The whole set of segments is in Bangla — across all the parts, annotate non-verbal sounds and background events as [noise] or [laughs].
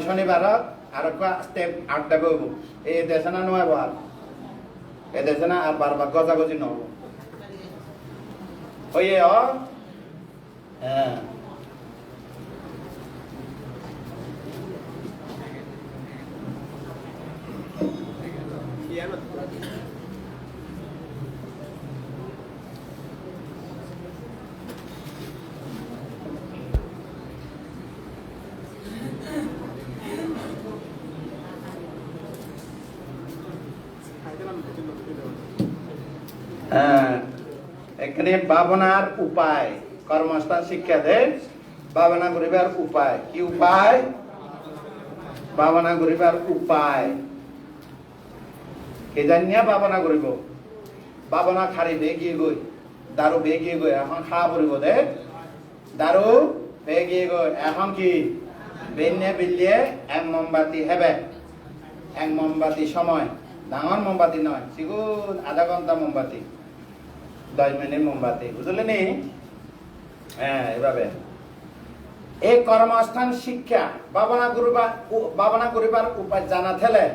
শনিবার আর স্টেপ আটটা করব এই দেশে না নয় আর এই দেশে না আর বারবার গজাগজি নহব। হইয়ে হ্যাঁ, এখানে ভাবনার উপায়। কর্মস্থান, শিক্ষা দেয় ভাবনা করিবার উপায়। কি উপায়? ভাবনা করিবার উপায়। কে জানিয়া ভাবনা করিব। ভাবনা খারি বেগিয়ে গই দারু বেগিয়ে গই এখন খাওয়া পড়িব দে। দারু বেগিয়ে গই এখন কি? বেন্যে বিলিয়ে এক মোমবাতি হেবে। এক মোমবাতি সময়। ডাঙর মোমবাতি নয় চিগুন আধা ঘণ্টা মোমবাতি। দশ মিনিট মোমবাতি, বুঝলে নি? হ্যাঁ এভাবে। এই কর্মস্থান শিক্ষা ভাবনা করিবার উ- ভাবনা করিবার উপায় জানা থেলে,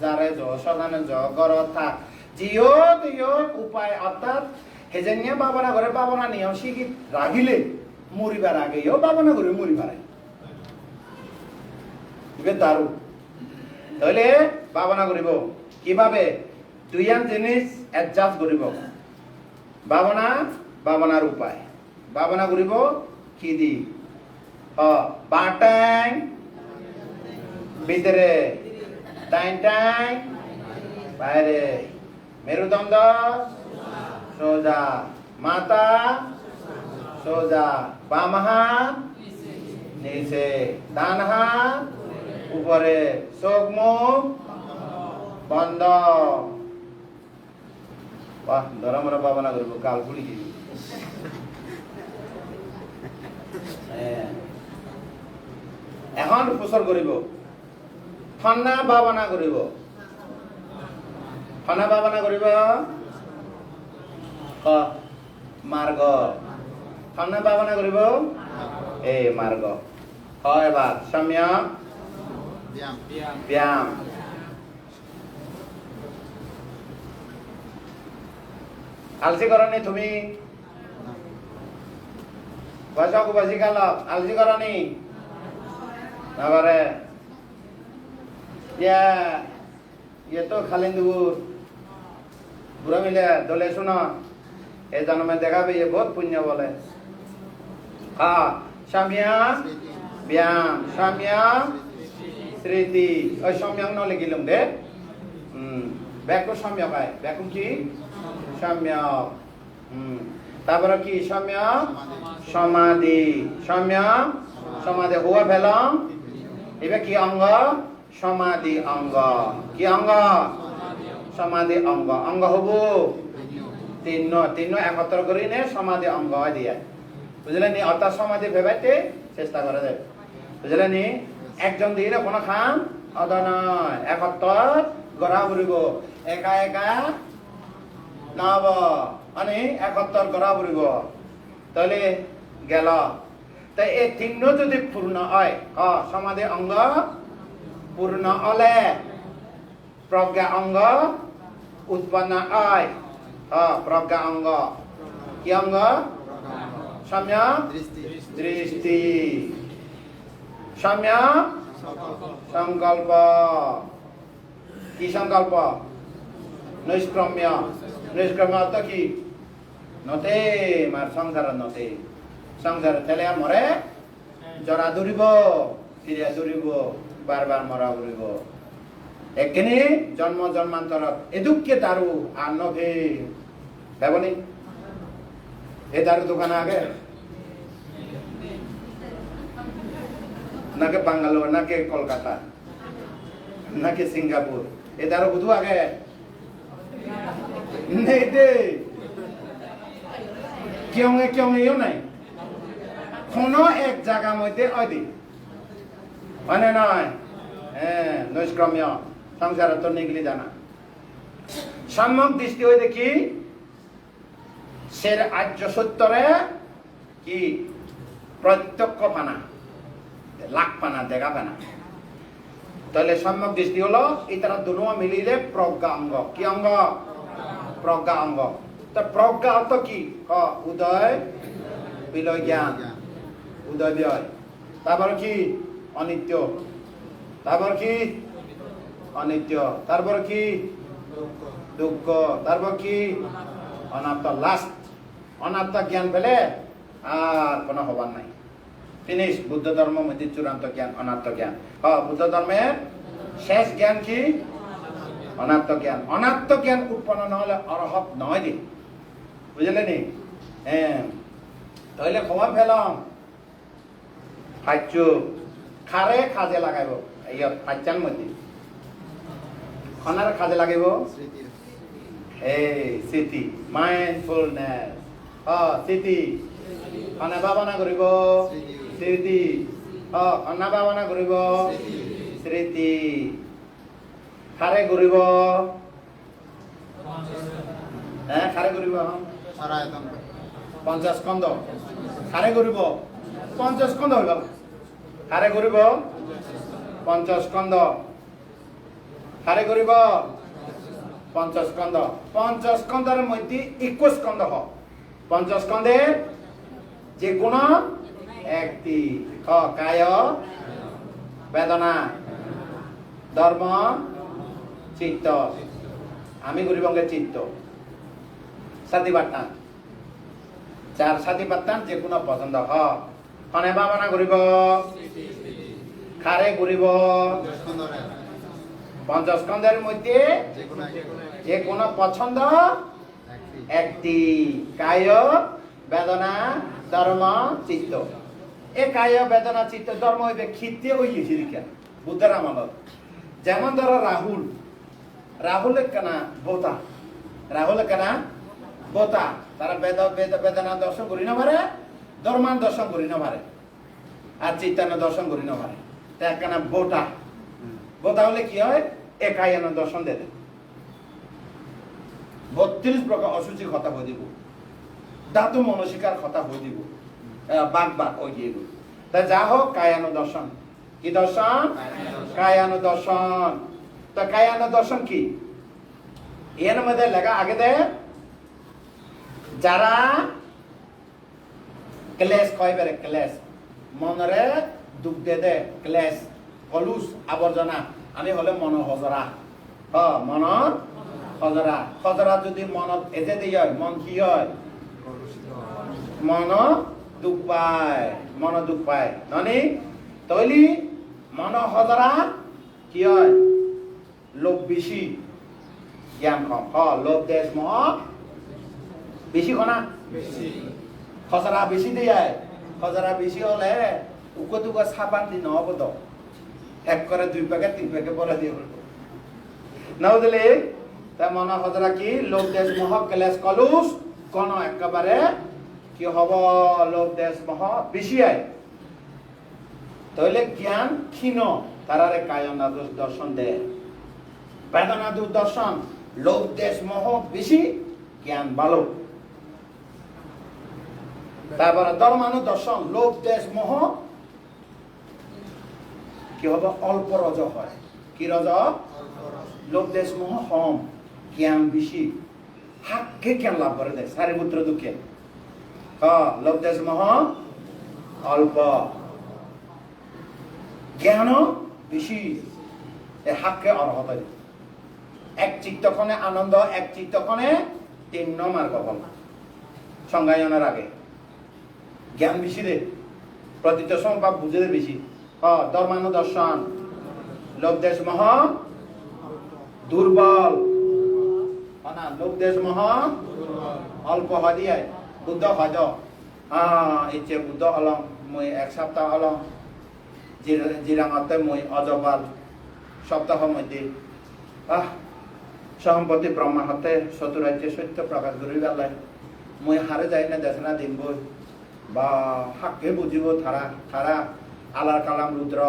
যারে সদানে জ গর থাক জিও দিও উপায়, অর্থাৎ হেজেনিয়া ভাবনা করে ভাবনা নিয়ম শিখি রাগিলে মরিবার আগেও ভাবনা করে মরিবার আগে। দারু তাহলে ভাবনা করিব। কীভাবে? দুইয়ান জিনিস এডজাস্ট করিব। ভাবনা, ভাবনার উপায়। ভাবনা করিব কি দি? বাটাং, ভিতরে। টাইম টাইম বাইরে। মেরুদণ্ড, সোজা। মাতা সোজা। বাম হাত, নিচে। ডান হাত, উপরে। চোখ, মুখ, বন্ধ। বাহ ধরা মরা ভাবনা করব কাল ফুলি দিবি হ্যাঁ। এখন প্রচার করিব। ঠান্ডা ভাবনা করিব। ঠান্ডা ভাবনা করিব। ক মার্গ। ঠান্ডা ভাবনা করিব। এই মার্গ। হয় এবার সম্যক ব্যায়াম। ব্যায়াম। বসক বসি গেল আলসি করনি তারপরে ইয়া ইয়ে তো খালিন দুপুর বুড়া মিলে দলে শুনো। এ জন্মে দেখাবে ইয়ে বহুত পুণ্য বলে। হ্যাঁ সামিয়া? ব্যায়াম। সামিয়া? স্মৃতি। ওই সম্যক ন লিখিলাম দে। হুম সম্যক আয় ব্যাকুম কি? সম্যক। হুম। তারপরে কি? সম্যক? সমাধি। সম্যক? সমাধি। হুয়া ফেলম এবার কি অঙ্গ? সমাধি অঙ্গ। কি অঙ্গ? সমাধি অঙ্গ। অঙ্গ হব? তিন তিন একত্র করি নে সমাধি অঙ্গ দিয়ে। বুঝলেন অর্থাৎ সমাধি ভেবাইতে চেষ্টা করা যায় বুঝলেন একজন দিয়ে কোনো খান অদ নয়। একত্র গড়া ফুরিব। একা একা নহব মানে একত্র গড়া ফুরিব তাহলে গেল। তাই এই তিন যদি পূর্ণ হয়, ক, সমাধি অঙ্গ পূর্ণ হলে প্রজ্ঞা অঙ্গ উৎপন্ন হ, প্রজ্ঞা অঙ্গ। কি অঙ্গ? সম্যক দৃষ্টি। সম্যক সংকল্প। কি সংকল্প? নৈষ্ক্রম্য নৈষ্ক্রম্য অর্থ কি নতে, মার সংসার নতে। সংসার ঠেলে মরে? জরা দৌড়িব ফিরিয়া দৌড়িব বারবার মরা উড়িব এখানে জন্ম জন্মান্তরত এদুককে দারু আর নভে। দেবনি এ দারু দোকান আগে? নাকি বাঙ্গালোর, নাকি কলকাতা, নাকি সিঙ্গাপুর, এ দারু বুধু আগে? নেই দে কেউ কেউ নাই কোনো এক জায়গা মধ্যে অদি মানে নয় হ্যাঁ নৈষ্ক্রম্য সংসার তো নিগলি জানা সম্যক দৃষ্টি হয়ে দেখি সের আর্য সত্যরে কি প্রত্যক্ষ পানা লাখ পানা দেখা পানা তাহলে সম্যক দৃষ্টি হলো এই তারা দুনো মিলিলে প্রজ্ঞা অঙ্গ কি অঙ্গ প্রজ্ঞা অঙ্গ তা প্রজ্ঞা অর্থ কি ক উদয় বিলয় জ্ঞান উদয় বিলয় তারপর কি অনিত্য তারপর কি অনিত্য তারপর কি দুঃখ তারপর কি অনাত্ম লাস্ট অনাত্ম জ্ঞান পেলে আর কোনো হবার নাই ফিনিশ বুদ্ধ ধর্ম মধ্যে চূড়ান্ত জ্ঞান অনাত্ম জ্ঞান হ বুদ্ধ ধর্মের শেষ জ্ঞান কি অনাত্ম জ্ঞান। অনাত্ম জ্ঞান উৎপন্ন নহলে অরহত নয় দি বুঝলে নি? হ্যাঁ। তাহলে খবর পেলাম ফাইচু। খারে খাজে লাগাইব। ইয়াত ফাইচান মধ্যে খনারে খাজে লাগাইব? এই স্মৃতি। মাইন্ডফুলনেস অ স্মৃতি। খনা ভাৱনা কৰিব স্মৃতি। অ খনা ভাৱনা কৰিব স্মৃতি। খাৰে কৰিব হে খাৰে কৰিব পঞ্চাশ স্কন্ধ খাৰে কৰিব পঞ্চাশ স্কন্ধ হৈ গ'ল। খাৰে কৰিব পঞ্চাশ স্কন্ধ খাৰে কৰিব পঞ্চাশ স্কন্ধ পঞ্চাশ স্কন্ধের মধ্যে একুশ স্কন্ধ হ। পঞ্চাশ স্কন্ধে যে কোন একটি ক কায় বেদনা। ধর্ম। চিত্ত। আমি গরিবঙ্গের চিত্ত। সাথী বাট্টান চার সাথী বাট্টান যে কোনো পছন্দ হ খনে ভাবনা করিব খারে ঘুরিব পঞ্চস্কন্ধের মধ্যে যে কোনো পছন্দ একটি। কায় বেদনা, ধর্ম, চিত্ত। এ কায় বেদনা, চিত্ত, ধর্ম হইবে খিতে হইয়েছে দিকে বুদ্ধের আমলত যেমন ধরো রাহুল রাহুল কেনা বোতা। রাহুল কেনা বোতা। তারা বেদ বেদ বেদনা দর্শন করি না পারে ধর্মান দর্শন করি না পারে। আর চিত্তান্ন দর্শন করি না পারে। তা কেনা বোটা বোতা হলে কি হয়? একায়ান দর্শন দেবে বত্রিশ প্রকার অসুচি কথা হয়ে দিব। ধাতু মনসিকার কথা হয়ে দিব। বাক বাক ওই দিয়ে তা যা হোক কায়ানো দর্শন। কি দর্শন। কায়ানো দর্শন। কায়ানো দর্শন কি? এর মধ্যে লেখা আগে দে। যারা ক্লেশ কয় বেড়ে ক্লেশ মনরে দুঃখ দে দে, ক্লেশ, কলুষ আবর্জনা আমি হলে মন হজরা হ, মনৰ হজরা হজরা যদি মনত এজে দিয়ে হয়, মন কি হয়? মন দুখ পায় মন দুখ পায়। ননি তৈলি মন হজরা কি হয়? লোভ বেশি জ্ঞান কম। হ লোভ দেশ মহ বেশি কনা? খজরা বেশি দিয়ে খজরা বেশি হলে উকো দুকো সাবান দি নহব তো। এক করে দুই প্যাকেট তিন প্যাকেট বলে দিয়ে বলব। না বুঝলি তা মনে হজরা কি? লোক দেশ মহ ক্লেশ কলুষ কোন একেবারে কি হব? লোক দেশ মহ বেশি আয়। তাহলে জ্ঞান ক্ষীণ। তারারে কায়নাদুষ দর্শন দেয়। বেদনাদুষ দর্শন লোক দেশ, মহ, বেশি জ্ঞান, ভালো। তারপরে ধর্মানু দর্শন লোভ, দেশ, মোহ, কি হবে? অল্প রজ হয়। কি রজ? লোভ, দেশ, মোহ, হম, জ্ঞান বেশি। হাককে জ্ঞান লাভ করে দেয় সারিপুত্র দুঃখে। হ লোভ, দেশ, মোহ, অল্প। জ্ঞান বেশি। এ হাককে অর্হত এক চিত্তক্ষণে আনন্দ, এক চিত্তক্ষণে তিন মার্গ ফল সংজ্ঞায়নের আগে। জ্ঞান বেশি রে প্রতীত সম্পাপ বুঝে দে বেশি। হ ধর্মানু দর্শন। লোক দেশ মহ, দুর্বল। না লোক দেশ মহ, অল্প হদিয়ায়। বুদ্ধ হদ হ্যাঁ ইচ্ছে বুদ্ধ হলং মই এক সপ্তাহ হলং জিরাঙতে মই অজবাল সপ্তাহ মধ্যে। আহ সম্পত্তি ব্রহ্মা হতে চতুরাজ্য সত্য প্রকাশ করি পেলাই মই হারে যাই না দেশ না দিন বই। বা হাকে বুঝিব তারা তারা আলার কালাম রুদ্র।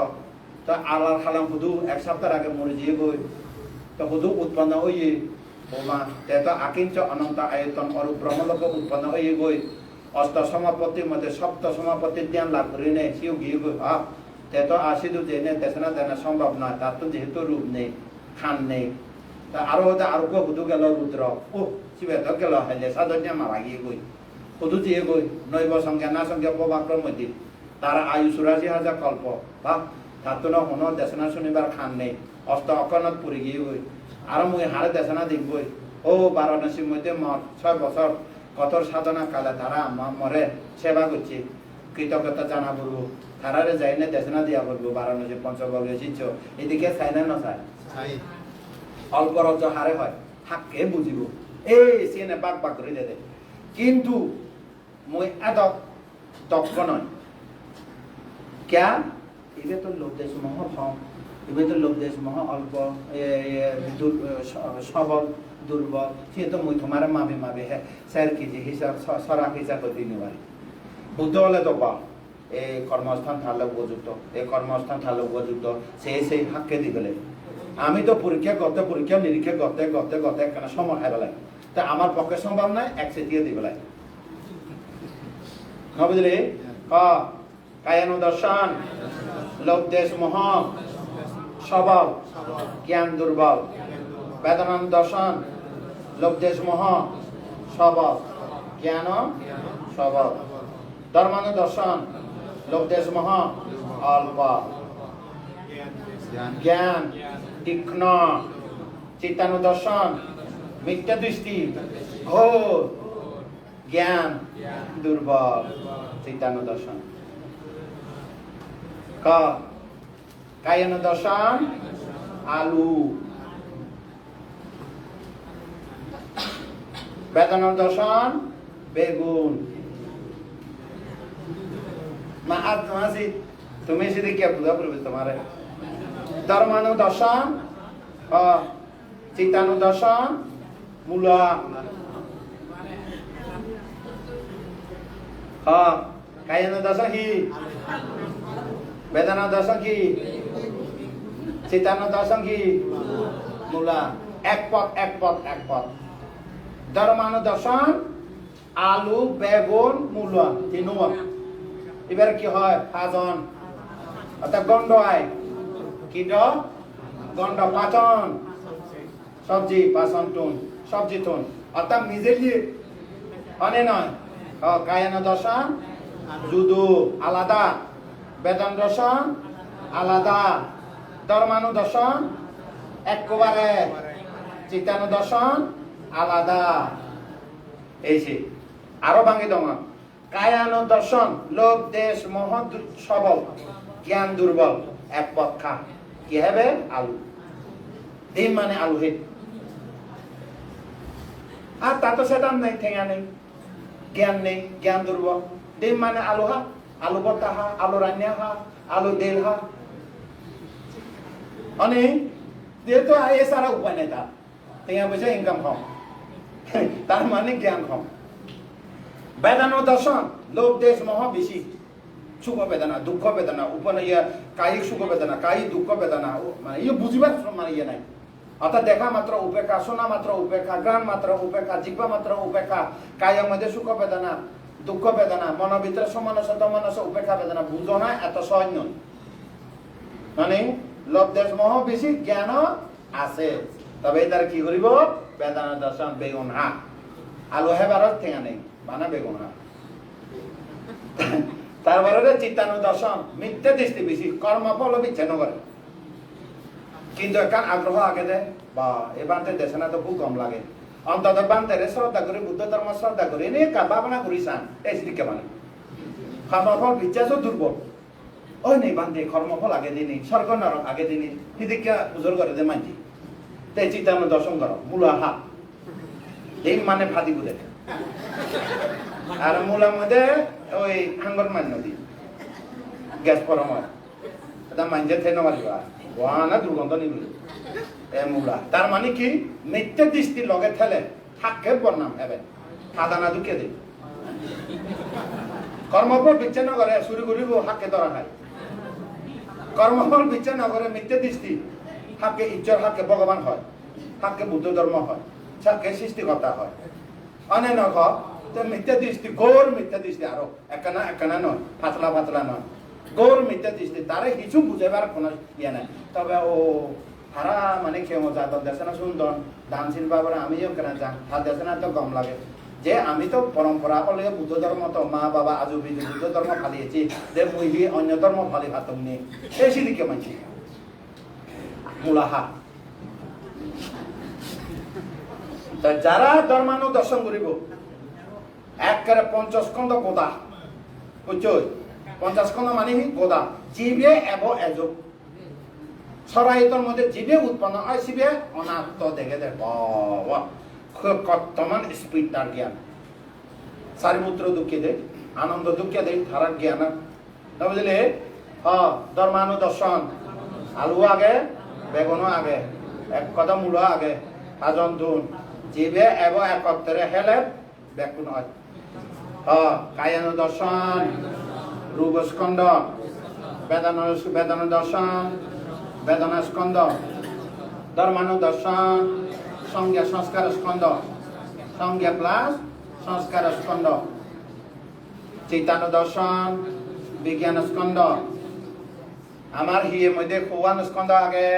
তো আলার কালাম শুধু এক সপ্তাহ আগে মরে দিয়ে গই তো শুধু উৎপন্ন হইয়ে বোমা তে তো আকিঞ্চ অনন্ত আয়তন অরূপ ব্রহ্মলোক উৎপন্ন হয়ে গই অষ্ট সমাপত্তির মধ্যে সপ্ত সমাপত্তির জ্ঞান লাভ করি নে, সিও গিয়ে গই হা। তে তো আসিদু যে নে দেশনা দেনা সম্ভব নয় তার তো যেহেতু রূপ নেই, খান নেই। তা আরও হতে আরও কো হুদু গেল রুদ্র ও শিবে তো গেল হেলে সাধন্য মারা গিয়ে গই হুদু দিয়ে গই নৈব সংখ্যা না সংখ্যা প্রভাক্রম মধ্যে তার আয়ু চুরাশি হাজার কল্প বা তো হন দেশনা শনিবার খান নেই অষ্ট অকনত পড়ে গিয়ে গই আর মুই হারে দেশনা দেখবই ও বারাণসীর মধ্যে মঠ ছয় বছর কঠোর সাধনা কালে তারা আমার মরে সেবা করছে কৃতজ্ঞতা জানা বলব তারারে যাই না দেশনা দিয়া বলব বারাণসী পঞ্চগড় এসেছ এদিকে চাই না না চাই রজ্জ হারে হয় হাককে বুঝিব এই সিনে বাক বাক করে দে কিন্তু মই এত দক্ষ নয়। ক্যা? এবে তো লোক দেশ মহ ভম এবে তো লোক দেশ মহ অল্প স- সবল দুর্বল সে তো মই তোমার মাবে মাবে হ্যাঁ স্যার কি যে হিসাব স- সরা হিসাব করে দিতে পারি বুদ্ধ হলে তো বা এই কর্মস্থান থাকলে উপযুক্ত। এই কর্মস্থান থাকলে উপযুক্ত। সেই সেই হাককে দিবেলে আমি তো পরীক্ষা করতে, পরীক্ষা, নিরীক্ষা করতে করতে করতে একখানা সময় খাই বেলায়। তা আমার পক্ষে সম্ভব নয়, এক সেটিয়ে দিবে বেলায়। হ্যাঁ বুঝলি? কায়ানু দর্শন লোক দেশ মোহ স্বভাব জ্ঞান দুর্বল বেদনান দর্শন লোক দেশ মোহ স্বভাব জ্ঞান স্বভাব ধর্মানু দর্শন লোক দেশ মোহ অল্প, জ্ঞান তীক্ষ্ণ চিত্তানু দর্শন মিথ্যা দৃষ্টি, ঘোর জ্ঞান, দুর্বল চিত্তানু দর্শন ক দর্শন আলু। বেদন দর্শন বেগুন। মা তোমার তুমি সেদিকে কে বুঝা তোমারে। ধর্মানু দর্শন চিত্তানু দর্শন মূলা কায়ানু দর্শন কি বেদনা দর্শন কি চিত্তানু দর্শন কি মূলা এক পথ এক পথ এক পথ ধর্মানু দর্শন আলু বেগুন মূলা তিনুয়া এবার কি হয় পাঁচজন অর্থাৎ গন্ড আয় কীট গন্ড, পাচন, সবজি পাচন টুন সবজি টুন অর্থাৎ নিজেরই অনে নয়। কায়ান দর্শন জুদু আলাদা। বেদন দর্শন আলাদা। ধর্মানু দর্শন একবারে। চিত্তানু দর্শন আলাদা। এই আরও ভাঙি দমা কায়ানু দর্শন, লোক, দেশ মোহ দু- সবল, জ্ঞান দুর্বল, এক পক্ষা। কি হবে? আলু। ডিম মানে আলু হে আর তা তো সেটা নেই, ঠেঙা নেই, জ্ঞান নেই, জ্ঞান দুর্বল ডিম মানে আলু হা আলু বর্তা হা, আলু রান্না হা, আলু দেল হা। অনেক যেহেতু এ সারা উপায় নেই তার ঠেঙা পয়সা ইনকাম কম তার মানে জ্ঞান কম বেদানো দর্শন লোক দেশ, মহ বেশি সুখ বেদনা দুঃখ বেদনা উপন কায়িক সুখ বেদনা কায়িক দুঃখ বেদনা মানে ইয়ে বুঝিবার মানে ইয়ে নাই। অর্থাৎ দেখা মাত্র উপেক্ষা, শোনা মাত্র উপেক্ষা, গ্রাণ মাত্র উপেক্ষা জিজ্ঞা মাত্র উপেক্ষা কায়ের মধ্যে সুখ বেদনা দুঃখ বেদনা মন ভিতরে সমানস দমানস উপেক্ষা বেদনা, বুঝো না, এত সহজ নয় মানে দেশ মহ বেশি জ্ঞান আছে। তবে তার কি করিব? বেদনা দর্শন বেগুন হা আলু হেবার ঠেঙা নেই, বানা বেগুন হা তারপরে চিত্তানু দর্শন মিথ্যে দৃষ্টি বেশি কর্মফল বিচ্ছিন্ন করে। কিন্তু একান আগ্রহ আগে দেয়। বা এ বানতে দেশে না তো খুব কম লাগে। অন্তত বানতে রে শ্রদ্ধা করে, বুদ্ধ ধর্ম শ্রদ্ধা করে, এনে কা ভাবনা করি চান এই সিদিকে মানে। কর্মফল বিশ্বাসও দুর্বল। ওই নেই বান্ধে কর্মফল আগে দিনই স্বর্গ নরক আগে দিনই সিদিকে উজোর করে দে মানছি। তাই চিত্তানু দর্শন করো মূলা হা এই মানে ফাদি বুঝে আর মূলার মধ্যে ওই হাঙ্গর মান্য দি গ্যাস পরময় এটা মাঞ্জে থেন মারিবা ওয়ানা দুর্গন্ধ নিবি। এ মূলা। তার মানে কি? মিথ্যে দৃষ্টি লগে থেলে থাকে বর্ণাম হবে। সাদানা দুকে দিই কর্মফল বিচ্ছিন্ন করে শুরু করিব হাকে ধরা হয় কর্মফল বিচ্ছিন্ন করে মিথ্যে দৃষ্টি হাকে ঈশ্বর হাকে ভগবান হয়। হাকে বুদ্ধ ধর্ম হয়। হাকে সৃষ্টিকর্তা হয়। অনেক তো মিথ্যা দৃষ্টি, ঘোর মিথ্যা দৃষ্টি আরও। একানা একানা নয়, পাতলা পাতলা নয়। গৌর মিথ্যা দৃষ্টি তারে কিছু বুঝাবার কোনো ইয়ে নাই। তবে ও হারা মানে কেমন যাদব দেশে না সুন্দর দানশীল বাবার আমিও কেন যান আর দেশে না তো গম লাগে। যে আমি তো পরম্পরা হলে বুদ্ধ ধর্ম তো মা, বাবা আজও বিজু, বুদ্ধ ধর্ম ফালিয়েছি যে মুই অন্য ধর্ম ফালি হাতম নি সেই সিদিকে মানছি মূলাহা। যারা ধর্মানু দর্শন করিব একেবারে পঞ্চাশ খণ্ড গোদা। বুঝছ? পঞ্চাশ খণ্ড মানে গোদা। জীবে এব এযোগ সরাইতর মধ্যে জীবে উৎপন্ন হয় শিবে অনাত্ম দেখে দে কর্তমান স্পিড তার জ্ঞান। সারিপুত্র দুঃখে দে আনন্দ দুঃখে দে তার জ্ঞান। বুঝলে হ ধর্মানু দর্শন আলু আগে বেগুনও আগে, এক কথা মূল আগে। সাজন তুন জীবে এব একত্রে হেলে বেগুন হয়। কায়ানু দর্শন রূপস্কন্দ বেদান বেদন দর্শন বেদনা স্কন্দ ধর্মানু দর্শন সংজ্ঞা সংস্কার স্কন্দ, সংজ্ঞা প্লাস সংস্কার স্কন্দ। চৈতন্য দর্শন বিজ্ঞান স্কন্দ। আমার হিয়ে মধ্যে কোয়ান স্কন্দ আগে?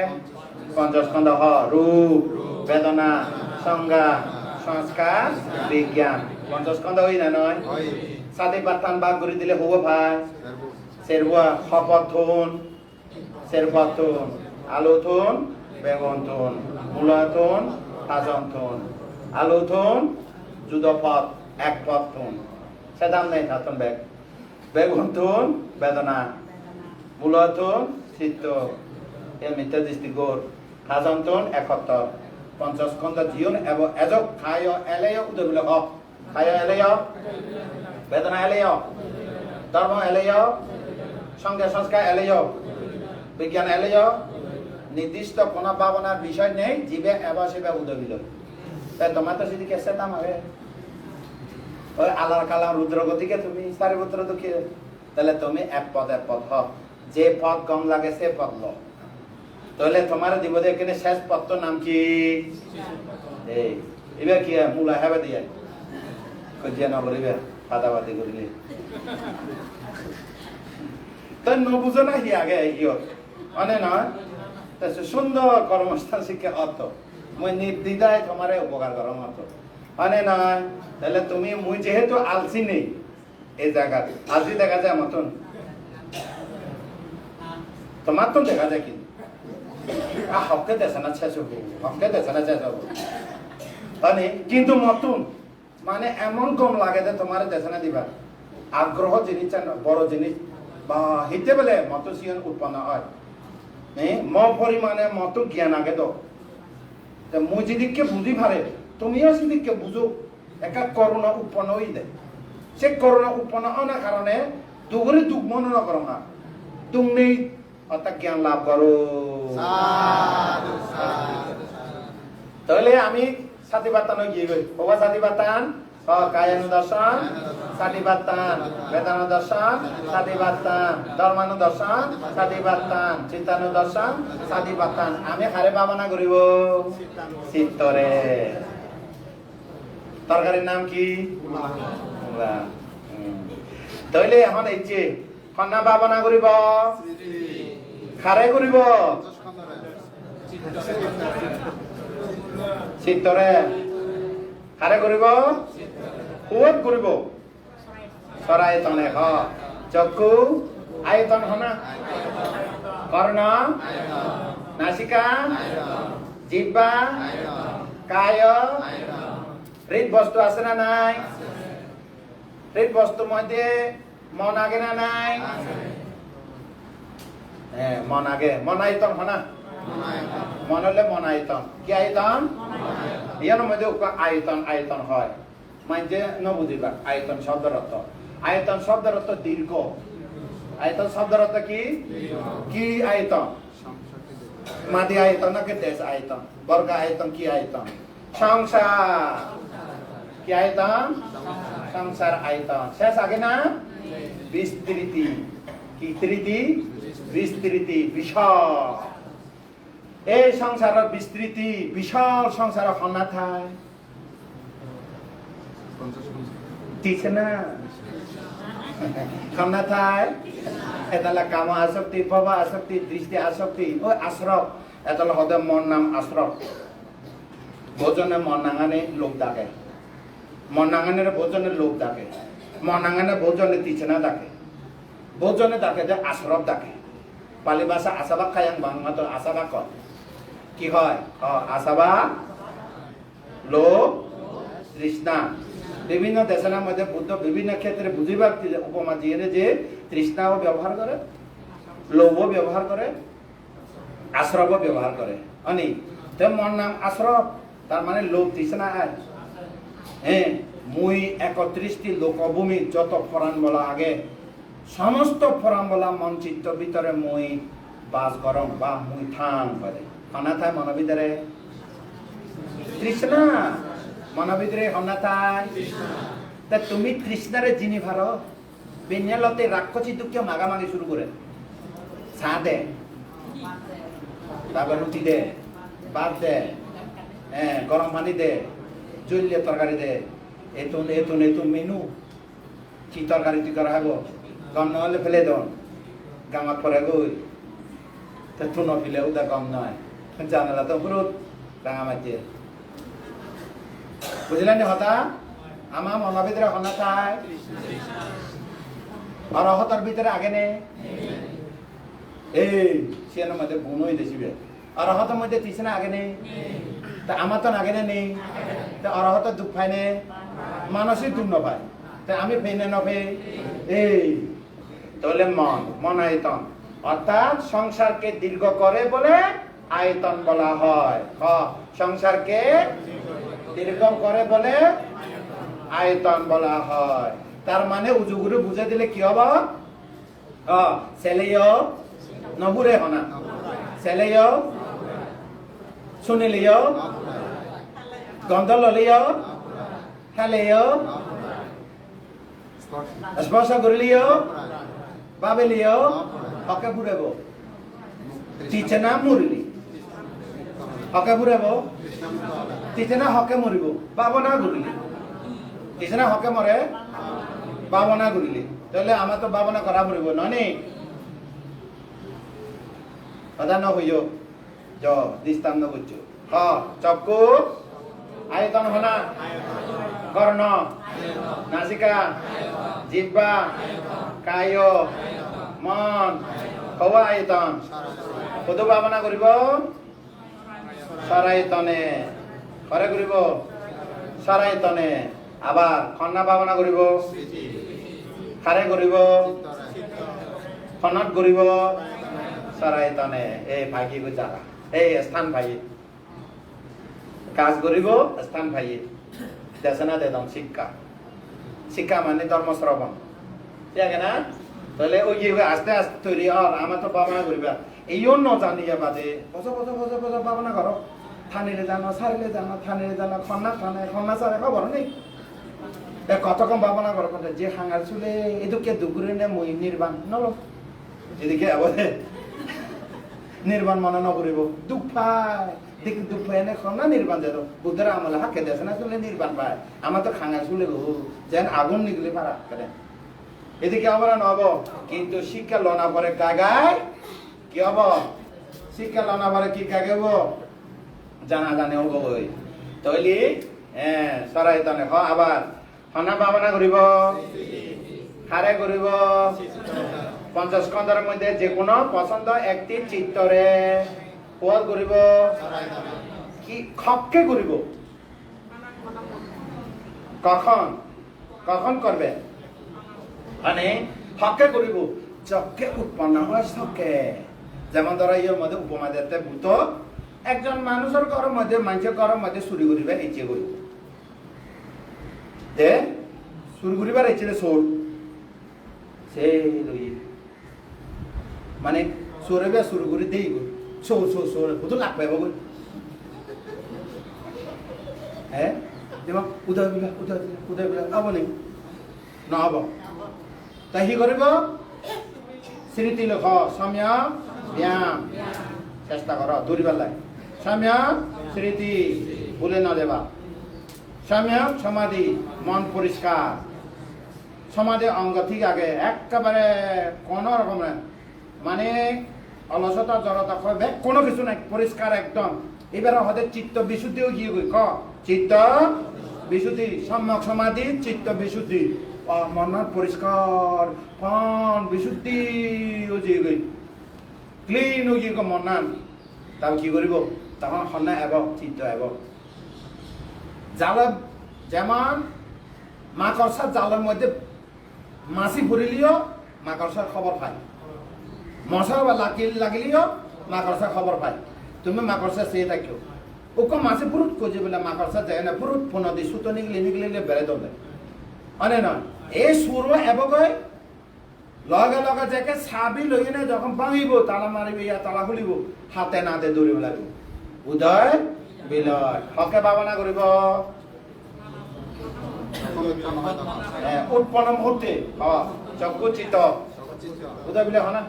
পঞ্চস্কন্দ হ, রূপ, বেদনা, সংজ্ঞা, সংস্কার, বিজ্ঞান। পঞ্চস্কন্দ হই না নয়? সাথে পাতান বাগ করে দিলে হব ভাই। সার্বু খপথুন সেরপথুন আলুথুন বেগুনথুন মূলাথুন হাজনথুন আলুথুন যুদপথ এক পথুন সেদাম নেই থাতুন বেগ। বেগুনথুন বেদনা মূলাথুন চিত্ত। এর মিথ্যা দৃষ্টি গোর হাজনথুন একত্র পঞ্চস্কন্ধ জীবন এবং এজক খায় এলেয় উদবিল হক। খায় এলেয় বেদনা এলেয় ধর্ম এলেয় সঙ্গে সংস্কার এলেয় বিজ্ঞান এলেয় নির্দিষ্ট কোনো ভাবনার বিষয় নেই জীবে এবার সেবে উদবিল। তাই তোমার তো যদি কেসে দাম হবে। ওই আলার কালাম রুদ্রগতিকে তুমি সারিপুত্র দুঃখে তাহলে তুমি এক পদ এক পদ হ যে পদ কম লাগে সে পদ ল। তাহলে তোমার দিব এখানে শেষ পদ নাম কি? এই এবার কি হয়? মূলা হেবে দিয়ে। খুঁজিয়া নগরিবে পাতাপাতি করিলে তাই নবুঝো না হি আগে ইয়ত মানে সে সুন্দর কর্মস্থান শিক্ষা অর্থ মই নির্দ্বিধায় তোমারে উপকার করার মতো মানে নয় তাহলে তুমি মুই যেহেতু আলসি নেই এই জায়গাতে আলসি দেখা যায় মতন। তোমার তো দেখা যায় কিন্তু। আ হকে দেশে না শেষ হব হকে দেশে না শেষ হব মানে কিন্তু মতন। মানে এমন কম লাগে যে তোমার দেশে না দিবা। আগ্রহ জিনিস বড় জিনিস বা হিতে বেলে মত সিয়ন উৎপন্ন হয়। ম পরিমাণে মত জ্ঞান আগে তো তা মুই যেদিকে বুঝি পারে তুমিও সেদিকে বুঝো একা করোনা উৎপন্ন হয়ে দেয় সে করোনা উৎপন্ন হওয়ার কারণে দুগুরে দুঃখ মনে না করো না। তুমি অর্থাৎ জ্ঞান লাভ করো তাহলে আমি সাথী বার্তান গিয়ে গই বাবা সাথী বার্তান কায়ানু দর্শন সাথী বেদানু দর্শন সাথী বার্তান ধর্মানু দর্শন সাথী দর্শন সাথী আমি হারে ভাবনা করিব? চিত্তরে। তরকারির নাম কি? মূলা। এখন এই যে কন্যা ভাবনা করিব? খারে করিব? [laughs] চিত্তৰে কাৰে কৰিব সুৱত কৰিব চৰাইতনে হ চক্ষু? আয়তন হনা? কৰ্ণ নাসিকা? জিহ্বা? কায়? হৃদ বস্তু আছে না নাই? হৃদ বস্তু মধ্যে মন আগে না নাই? হ্যাঁ মন আগে। মন আয়তন হনা? মন হলে কি আয়তন? ইয়ার মধ্যে আয়তন আয়তন হয়। মানে নবুঝিবা আয়তন শব্দের অর্থ আয়তন শব্দের দীর্ঘ আয়তন শব্দের অর্থ কি? কি আয়তন? মাদি আয়তন নাকি দেশ আয়তন? বর্গ আয়তন, কি আয়তন? সংসার। কি আয়তন? সংসার আয়তন। শেষ আগে না? বিস্তৃতি। কি তৃতি বিস্তৃতি বিশাল এই সংসাৰৰ বিস্তৃতি, বিশাল সংসাৰৰ সনা ঠাই দিছে না? সনা ঠাই এতালে কাম আসক্তি ভব আসক্তি, দৃষ্টি আসক্তি, ও আশ্রব। এতালে হতে মন নাম আশ্রব। ভোজনে মন লোক ডাকে। মন ভোজনে লোক ডাকে। মন নাঙানে ভোজনে তিছনা ডাকে। ভোজনে ডাকে যে আশ্রব ডাকে। পালি ভাষা আশাবাক খায়াং বাংলা তো আশাবাক কি হয়? অ আশাবা লোভ তৃষ্ণা? বিভিন্ন দেশের মধ্যে বুদ্ধ বিভিন্ন ক্ষেত্রে বুঝিবার উপমা দিয়ে যে তৃষ্ণাও ব্যবহার করে লোভ ব্যবহার করে আশ্রব ব্যবহার করে। অনি? তো মন নাম আশ্রব, তার মানে লোভ তৃষ্ণা আয়। হ্যাঁ মুই একত্রিশটি লোকভূমি যত ফরান বলা আগে, সমস্ত ফরান বলা মন চিত্ত ভিতরে মুই বাস গরম বা মুই থাং করে খানা থায় মন ভিতরে তৃষ্ণা। মন ভিতরে হনা থায় তা তুমি তৃষ্ণারে জিনি ভার বেনিয়ালতে রাক্ষসী দুঃখ মাগামাগি শুরু করে চা দে। তারপর রুটি দে। ভাত দে। হ্যাঁ গরম পানি দে। জলিয়ে তরকারি দে। এতুন এতুন এতুন মেনু। কি তরকারি তুই করা হব? গম নহলে ফেলে দন গামাত পরে গই তা তুন ফিলে উদা গম নয় জানালা তো পুরুত রাঙা মাঝে বুঝলেন হতা আমার মনের ভিতরে হনা চায় আর অহতার ভিতরে আগে নে এই সিয়ানোর মধ্যে গুণই দেখিবে আর অহতার মধ্যে তিসনা আগে নেই তা আমার তো আগে নেই তা অরহত দুঃখ পায় নে মানসিক দুঃখ নপায় তা আমি ফেই নে নফে এই তাহলে মন মন আয়তন অর্থাৎ সংসারকে দীর্ঘ করে বলে আয়তন বলা হয়। খ, সংসারকে দীর্ঘ করে বলে আয়তন বলা হয়। তার মানে উজুগুরু বুঝে দিলে কি হব? ছেলেও নবুরে হনা ছেলেও শুনিলিও গন্ধ ললিও খেলেও স্পর্শ করিলিও ভাবিলিও হকে ফুরাব তিছে না মরিলি হকে ফুরাব তিছে না হকে মরিব ভাবনা ঘুরিলি তিছেনা হকে মরে ভাবনা ঘুরিলি তাহলে আমার তো ভাবনা করা পড়িব ননি কথা ন হইও জ দৃষ্টান্ত করছ হ চক্ষু আয়তন হনা কর্ণ নাসিকা। জিহ্বা। কায়। মন। কওয়া আয়তন। কত ভাবনা করিব সরায়তনে করে করিব সরায়তনে আবার খন্না ভাবনা করিব খারে করিব খনত করিব সরায়তনে এই ভাগি গুজারা এই স্থান ভাই কাজ করিব স্থান ভাই দেশনা দেদম শিক্ষা। শিক্ষা মানে ধর্ম শ্রবণ। ঠিক না? তাহলে ওই আস্তে আস্তে তৈরি। আর আমার তো ভাবনা করিবা এইও ন জানিয়া বাদে বছর বছর বছর বছর ভাবনা করো থানিলে জানো সারিলে জানো থানিলে জানো, খন্না, থানে, খন্না সারে খবর নেই এ, কত কম ভাবনা করো কথা যে হাঙ্গার চুলে এদিকে দুগুরে নে মই নির্বাণ নলো এদিকে আবার নির্বাণ মনে নকরিব দুঃখ পায় দেখ দুঃখ পায় এনে খন্না নির্বাণ দেব বুদ্ধরা আমলে হাকে দেশে না চলে নির্বাণ পায়। আমার তো খাঙ্গার চুলে গো যেন আগুন নিগলে পারা এদিকে আবার নব। কিন্তু শিক্ষা লনা পরে কাগায় কি হব? শিক্ষা লনা পরে কি কাগাব জানা জানে হব ওই তৈলি হ্যাঁ সরাই তনে, হ, আবার। হনা ভাবনা করিব? হারে করিব? পঞ্চাশ স্কন্ধের মধ্যে যে কোনো পছন্দ একটি চিত্তরে পদ করিব? কি খককে করিব? কখন? কখন করবে? মানে হকে করিব? যজ্ঞে উৎপন্ন হয় সকে যেমন ধরো ইয়ের মধ্যে উপমা দিতে ভূত একজন মানুষের ঘরের মধ্যে, মানুষের ঘরের মধ্যে চুরি করিবে ইচ্ছে করিব। যে চুরি করিবার ইচ্ছে চোর। লই মানে চোরে বে চুরি করে দেই গো চোর চোর চোর কত লাগ পাইব গো হ্যাঁ দেবা উদয় বিলা উদয় বিলা উদয় বিলা হব নেই নহব। তাই কি কৰিব স্মৃতি লোক সময় ব্যায়াম চেষ্টা কৰ দৌৰিবাৰ লাগে সময় স্মৃতি ভুলে নদেবা সময় সমাধি মন পৰিষ্কাৰ সমাজে অঙ্গ ঠিক আগে একেবারে কোনো রকমের মানে অলসতা জড়তা ব্যাগ কোনো কিছু নাই পরিষ্কার একদম এবারে হদের চিত্ত বিশুদ্ধিও গিয়ে গই ক চিত্ত বিশুদ্ধি সম্যক সমাধি চিত্ত বিশুদ্ধি অ, মনত পরিষ্কার ফন বিশুদ্ধি ও যে গই ক্লিন গিয়ে মনান তাও কি করিব তখন সন্না এব চিত্ত এব। জাল যেমন মাকড়সার জালের মধ্যে মাছি ভরিলিও মাকড়সার খবর পায়। মশা বা লাগিল লাগিলিও মাকড়সার খবর পায়। তুমি মাকড়সা চেয়ে থাকিও। ওকে মাছে ফুরুত খুঁজে বলে মাকড়সা যায় না ফুরুত ফোন দি সুতো নিগলে নিগলে বেড়ে দলে অনে নয় এই সুর এবগৈ লগে লগে যাকে চাবি লৈ কিনে যখন ভাঙিব তালা মারিব ইয়া তালা খুলিব, হাতে নাতে দৌৰিব লাগিব। উদয় বিলয়, হকে ভাৱনা কৰিব। উৎপন্ন মুহূৰ্তে অ উদয় বিলয় হনা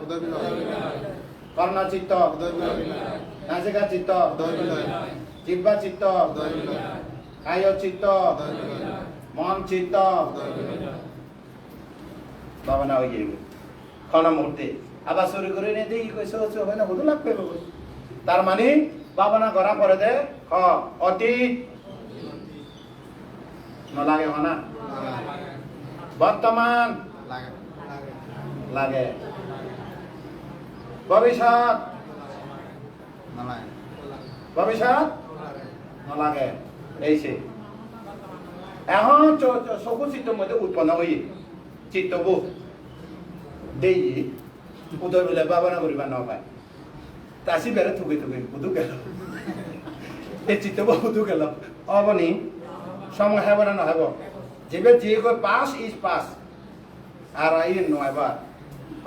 কর্ণ চিত্ত। নাসিকা চিত্ত। কায় চিত্ত। মন চিত্ত। ভাবনা হয়ে যাবে ক্ষণ মুহূর্তে আবার শুরু করে নিয়ে দেখি কইছে? হচ্ছে হয় না হুদু লাভ করব। তার মানে ভাবনা করা পরে দে, খ অতীত নলাগে হনা বর্তমান লাগে। ভবিষ্যৎ ভবিষ্যৎ নলাগে। এইছে। এখন চ- চ- চকু চিত্তৰ মধ্যে উৎপন্ন হৈ চিত্তবোৰ দেই উদয় বোলে ভাৱনা কৰিব নাপায় তাচি বেৰে থুকি থুকি উদু গেল। এই চিত্তবোৰ উদু গেল। অবনি সময় হেব না নহব যেবে যে কই পাস ইজ পাস। আর ই নয় বা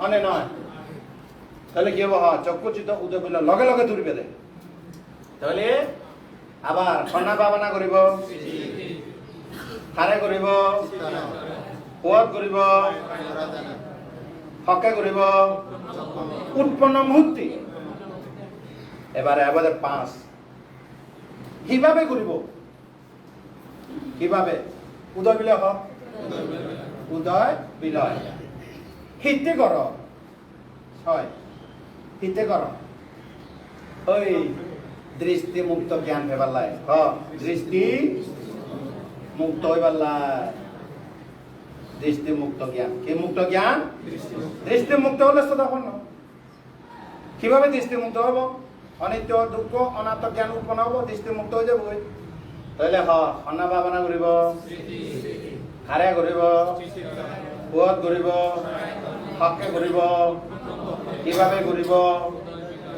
অনে নয়। তাহলে কি হব হ চক্ষু চিত্ত উদয় বোলে লগে লগে তুলিবে দে তাহলে আবার সন্না ভাৱনা কৰিব হাৰে কৰিব সোৱাদ কৰিব হকে কৰিব উৎপন্ন মুহূৰ্তে এবারে এবারে পাঁচ। কীভাবে কৰিব কীভাবে? উদয় বিলয় হওক উদয় বিলয়। হিতে কৰ ছয়। হিতে কৰ ওই দৃষ্টি মুক্ত জ্ঞান লাই হ। দৃষ্টি মুক্ত হইবার লাই দৃষ্টি মুক্ত জ্ঞান কি মুক্ত জ্ঞান দৃষ্টি মুক্ত হলে তখন কীভাবে দৃষ্টি মুক্ত হব? অনিত্য, দুঃখ, অনাত্ম জ্ঞান উৎপন্ন হব দৃষ্টি মুক্ত হৈ যাবগৈ তাহলে হ সন্না ভাৱনা কৰিব হাৰে কৰিব পুৱত কৰিব হকে কৰিব কীভাবে কৰিব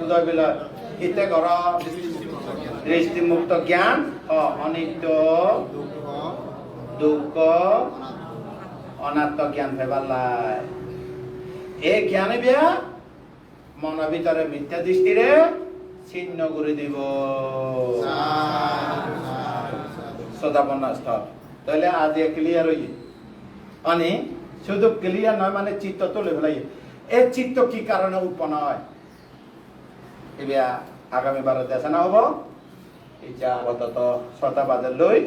উদয় বিলয় হিতে কৰ দৃষ্টি মুক্ত জ্ঞান অনিত্য, দুঃখ অনাত্ম জ্ঞান ফেবার লাই। এই জ্ঞানে বিয়া, মনৰ ভিতরে মিথ্যা দৃষ্টিরে ছিন্ন করে দিব। সদাপন্ন স্থল তাহলে আজ ক্লিয়ার হয়ে মানে শুধু ক্লিয়ার নয় মানে চিত্ত তুলে ফেলাই এই চিত্ত কি কারণে উৎপন্ন হয়? এবার আগামী বারে দেখানো হব। এটা আপাতত বাজে লই